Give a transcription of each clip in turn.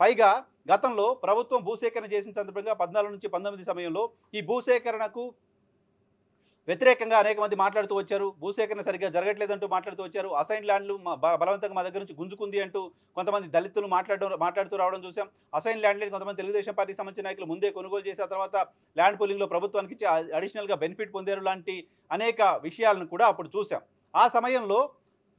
పైగా గతంలో ప్రభుత్వం భూసేకరణ చేసిన సందర్భంగా పద్నాలుగు నుంచి పంతొమ్మిది సమయంలో ఈ భూసేకరణకు వ్యతిరేకంగా అనేక మంది మాట్లాడుతూ వచ్చారు. భూసేకరణ సరిగ్గా జరగట్లేదంటూ మాట్లాడుతూ వచ్చారు. అసైన్ ల్యాండ్లు బలవంతంగా మా దగ్గర నుంచి గుంజుకుంది అంటూ కొంతమంది దళితులు మాట్లాడడం మాట్లాడుతూ రావడం చూసాం అసైన్ ల్యాండ్లని కొంతమంది తెలుగుదేశం పార్టీకి సంబంధించిన నాయకులు ముందే కొనుగోలు చేసిన తర్వాత ల్యాండ్ పోలింగ్లో ప్రభుత్వానికి ఇచ్చి అడిషనల్గా బెనిఫిట్ పొందారు లాంటి అనేక విషయాలను కూడా అప్పుడు చూసాం ఆ సమయంలో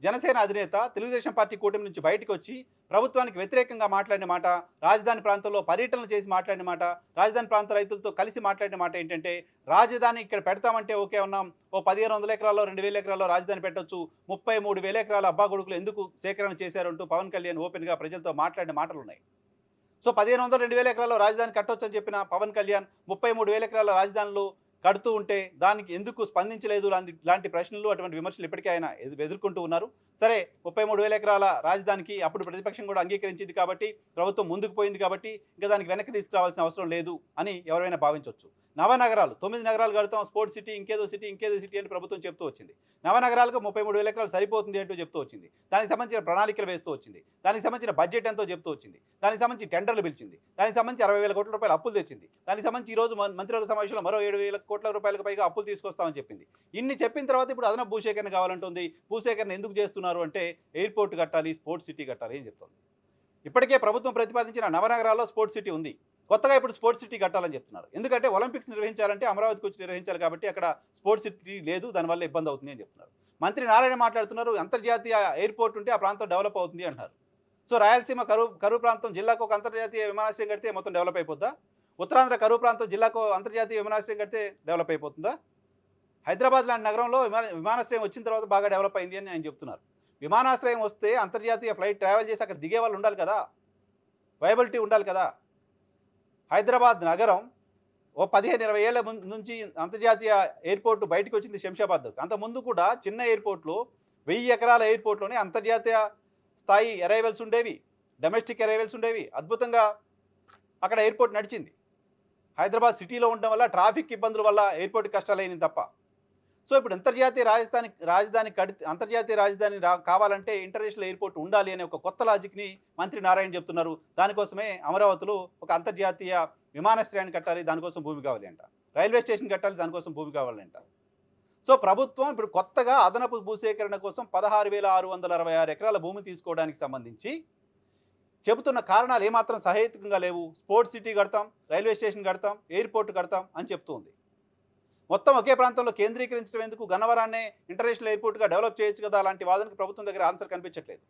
జనసేన అధినేత తెలుగుదేశం పార్టీ కూటమి నుంచి బయటకు వచ్చి ప్రభుత్వానికి వ్యతిరేకంగా మాట్లాడిన మాట రాజధాని ప్రాంతంలో పర్యటనలు చేసి మాట్లాడిన మాట రాజధాని ప్రాంత రైతులతో కలిసి మాట్లాడిన మాట ఏంటంటే రాజధాని ఇక్కడ పెడతామంటే ఓకే ఉన్నాం ఓ పదిహేను వందల ఎకరాల్లో రెండు వేల ఎకరాల్లో రాజధాని పెట్టొచ్చు. ముప్పై మూడు వేల ఎకరాల అబ్బా కొడుకులు ఎందుకు సేకరణ చేశారంటూ పవన్ కళ్యాణ్ ఓపెన్గా ప్రజలతో మాట్లాడిన మాటలు ఉన్నాయి సో పదిహేను వందల రెండు వేల ఎకరాల్లో రాజధాని కట్టొచ్చని అని చెప్పిన పవన్ కళ్యాణ్ ముప్పై మూడు వేల ఎకరాల రాజధానిలో కడుతూ ఉంటే దానికి ఎందుకు స్పందించలేదు లాంటి లాంటి ప్రశ్నలు అటువంటి విమర్శలు ఇప్పటికే ఆయన ఎదుర్కొంటూ ఉన్నారు. సరే ముప్పై మూడు వేల ఎకరాల రాజధానికి అప్పుడు ప్రతిపక్షం కూడా అంగీకరించింది కాబట్టి ప్రభుత్వం ముందుకు పోయింది కాబట్టి ఇంకా దానికి వెనక్కి తీసుకురావాల్సిన అవసరం లేదు అని ఎవరైనా భావించవచ్చు నవనగరాలు తొమ్మిది నగరాలు కడతాం స్పోర్ట్స్ సిటీ ఇంకేదో సిటీ ఇంకేదో సిటీ అని ప్రభుత్వం చెప్తూ వచ్చింది. నవనగరాలకు ముప్పై మూడు వేల ఎకరాలు సరిపోతుంది అంటూ చెప్తూ వచ్చింది. దానికి సంబంధించిన ప్రణాళికలు వేస్తూ వచ్చింది. దానికి సంబంధించిన బడ్జెట్ ఎంతో చెప్తూ వచ్చింది. దానికి సంబంధించి టెండర్లు పిలిచింది. దానికి సంబంధించి అరవై వేల కోట్ల రూపాయలు అప్పులు తెచ్చింది. దానికి సంబంధించి ఈ రోజు మంత్రివర్గ సమావేశంలో మరో ఏడు వేల కోట్ల రూపాయలకు పైగా అప్పులు తీసుకొస్తామని చెప్పింది. ఇన్ని చెప్పిన తర్వాత ఇప్పుడు అదనపు భూసేకరణ కావాలంటుంది. భూసేకరణ ఎందుకు చేస్తున్నారు? అంటే ఎయిర్పోర్ట్ కట్టాలి స్పోర్ట్స్ సిటీ కట్టాలి అని చెప్తుంది. ఇప్పటికే ప్రభుత్వం ప్రతిపాదించిన నవనగరాల్లో స్పోర్ట్స్ సిటీ ఉంది. కొత్తగా ఇప్పుడు స్పోర్ట్స్ సిటీ కట్టాలని చెప్తున్నారు. ఎందుకంటే ఒలింపిక్స్ నిర్వహించాలంటే అమరావతికి వచ్చి నిర్వహించాలి కాబట్టి అక్కడ స్పోర్ట్స్ సిటీ లేదు దానివల్ల ఇబ్బంది అవుతుంది అని చెప్తున్నారు. మంత్రి నారాయణ మాట్లాడుతున్నారు అంతర్జాతీయ ఎయిర్పోర్ట్ ఉంటే ఆ ప్రాంతం డెవలప్ అవుతుంది అంటున్నారు. సో రాయలసీమ కరువు కరువు ప్రాంతం జిల్లాకు ఒక అంతర్జాతీయ విమానాశ్రయం కడితే మొత్తం డెవలప్ అయిపోద్దా? ఉత్తరాంధ్ర కరువు ప్రాంతం జిల్లాకు అంతర్జాతీయ విమానాశ్రయం కడితే డెవలప్ అయిపోతుందా? హైదరాబాద్ లాంటి నగరంలో విమానాశ్రయం వచ్చిన తర్వాత బాగా డెవలప్ అయింది అని ఆయన చెప్తున్నారు. విమానాశ్రయం వస్తే అంతర్జాతీయ ఫ్లైట్ ట్రావెల్ చేసి అక్కడ దిగే వాళ్ళు ఉండాలి కదా. వైబిలిటీ ఉండాలి కదా. హైదరాబాద్ నగరం ఓ పదిహేను ఇరవై ఏళ్ళ నుంచి అంతర్జాతీయ ఎయిర్పోర్ట్ బయటకు వచ్చింది శంషాబాద్ అంత ముందు కూడా చిన్న ఎయిర్పోర్ట్లో వెయ్యి ఎకరాల ఎయిర్పోర్ట్లోనే అంతర్జాతీయ స్థాయి అరైవల్స్ ఉండేవి డొమెస్టిక్ అరైవల్స్ ఉండేవి. అద్భుతంగా అక్కడ ఎయిర్పోర్ట్ నడిచింది. హైదరాబాద్ సిటీలో ఉండడం వల్ల ట్రాఫిక్ ఇబ్బందుల వల్ల ఎయిర్పోర్ట్ కష్టాలైంది తప్ప. సో ఇప్పుడు అంతర్జాతీయ రాజధాని రాజధాని కడి అంతర్జాతీయ రాజధాని రా కావాలంటే ఇంటర్నేషనల్ ఎయిర్పోర్ట్ ఉండాలి అనే ఒక కొత్త లాజిక్ని మంత్రి నారాయణ చెప్తున్నారు. దానికోసమే అమరావతిలో ఒక అంతర్జాతీయ విమానాశ్రయాన్ని కట్టాలి దానికోసం భూమి కావాలి అంట. రైల్వే స్టేషన్ కట్టాలి దానికోసం భూమి కావాలి అంట. సో ప్రభుత్వం ఇప్పుడు కొత్తగా అదనపు భూసేకరణ కోసం పదహారు వేల ఆరు వందల అరవై ఆరు ఎకరాల భూమి తీసుకోవడానికి సంబంధించి చెబుతున్న కారణాలు ఏమాత్రం సహేతుకంగా లేవు. స్పోర్ట్స్ సిటీ కడతాం రైల్వే స్టేషన్ కడతాం ఎయిర్పోర్ట్ కడతాం అని చెప్తుంది. మొత్తం ఒకే ప్రాంతంలో కేంద్రీకరించడం ఎందుకు? గన్నవరాన్నే ఇంటర్నేషనల్ ఎయిర్పోర్ట్గా డెవలప్ చేయొచ్చు కదా? అలాంటి వాదనకు ప్రభుత్వం దగ్గర ఆన్సర్ కనిపించట్లేదు.